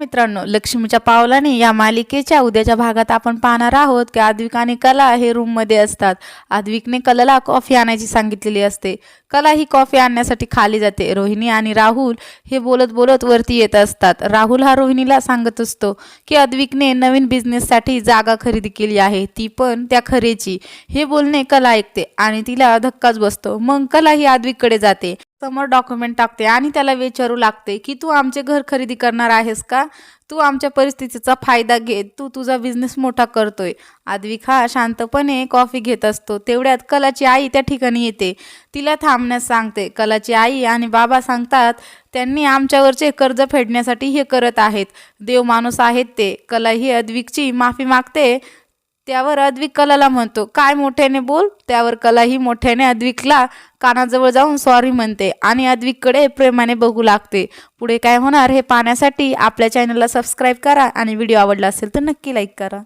मित्रांनो लक्ष्मीच्या पावलाने या मालिकेच्या उद्याच्या भागात आपण पाहणार आहोत की आद्विक आणि कला हे रूममध्ये असतात. आद्विकने कलाला कॉफी आणायची सांगितलेली असते. कला ही कॉफी आणण्यासाठी खाली जाते. रोहिणी आणि राहुल हे बोलत बोलत वरती येत असतात. राहुल हा रोहिणीला सांगत असतो की आद्विकने नवीन बिझनेससाठी जागा खरेदी केली आहे. ती पण त्या खरेची. हे बोलणे कला ऐकते आणि तिला धक्काच बसतो. मग कला ही आद्विककडे जाते. समोर डॉक्युमेंट टाकते आणि त्याला विचारू लागते की तू आमचे घर खरेदी करणार आहेस का? तू आमच्या परिस्थितीचा फायदा घे. तू तुझा बिझनेस मोठा करतोय. आद्विक हा शांतपणे कॉफी घेत असतो. तेवढ्यात कलाची आई त्या ठिकाणी येते. तिला थांबण्यास सांगते. कलाची आई आणि बाबा सांगतात त्यांनी आमच्यावरचे कर्ज फेडण्यासाठी हे करत आहेत. देव माणूस आहेत ते. कला ही अद्विकची माफी मागते. त्यावर अद्विक कलाला म्हणतो काय मोठ्याने बोल त्यावर कला ही मोठ्याने अद्विकला. कानाजवळ जाऊन सॉरी म्हणते आणि अद्विककडे प्रेमाने बघू लागते. पुढे काय होणार हे पाहण्यासाठी आपल्या चॅनलला सबस्क्राईब करा आणि व्हिडिओ आवडला असेल तर नक्की लाईक करा.